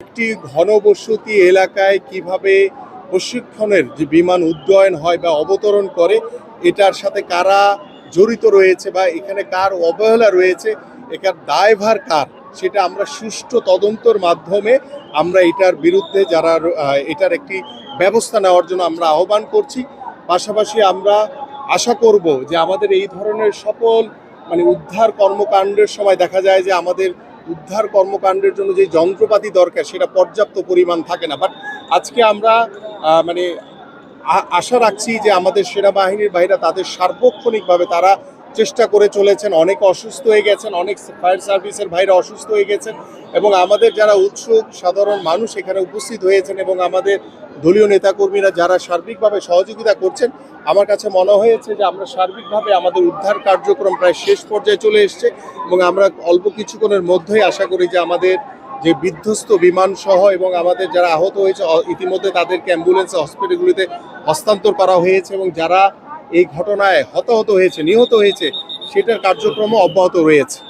একটি ঘনবসতি এলাকায় কীভাবে প্রশিক্ষণের যে বিমান উড্ডয়ন হয় বা অবতরণ করে, এটার সাথে কারা জড়িত রয়েছে বা এখানে কার অবহেলা রয়েছে এটার দায়ভার কার, সেটা আমরা সুষ্ঠু তদন্তর মাধ্যমে আমরা এটার বিরুদ্ধে যারা এটার একটি ব্যবস্থা নেওয়ার জন্য আমরা আহ্বান করছি। পাশাপাশি আমরা আশা করব যে আমাদের এই ধরনের সকল মানে উদ্ধার কর্মকাণ্ডের সময় দেখা যায় যে আমাদের উদ্ধার কর্মকাণ্ডের জন্য যে যন্ত্রপাতি দরকার, সেটা পর্যাপ্ত পরিমাণ থাকে না। বাট আজকে আমরা মানে আশা রাখছি যে আমাদের সেনাবাহিনীর বাইরা তাদের সার্বক্ষণিকভাবে তারা চেষ্টা করে চলেছেন। অনেক অসুস্থ হয়ে গেছেন, অনেক ফায়ার সার্ভিসের ভাইরা অসুস্থ হয়ে গেছেন এবং আমাদের যারা উৎসুক, সাধারণ মানুষ এখানে উপস্থিত হয়েছেন এবং আমাদের দলীয় নেতাকর্মীরা যারা সার্বিকভাবে সহযোগিতা করছেন আমার কাছে মনে হয়েছে যে আমরা সার্বিকভাবে আমাদের উদ্ধার কার্যক্রম প্রায় শেষ পর্যায়ে চলে এসছে এবং আমরা অল্প কিছুক্ষণের মধ্যেই আশা করি যে আমাদের যে বিধ্বস্ত বিমান সহ এবং আমাদের যারা আহত হয়েছে ইতিমধ্যে তাদেরকে অ্যাম্বুলেন্স হসপিটালগুলিতে হস্তান্তর করা হয়েছে এবং যারা এই ঘটনায় হতাহত হয়েছে, নিহত হয়েছে, সেটার কার্যক্রম অব্যাহত রয়েছে।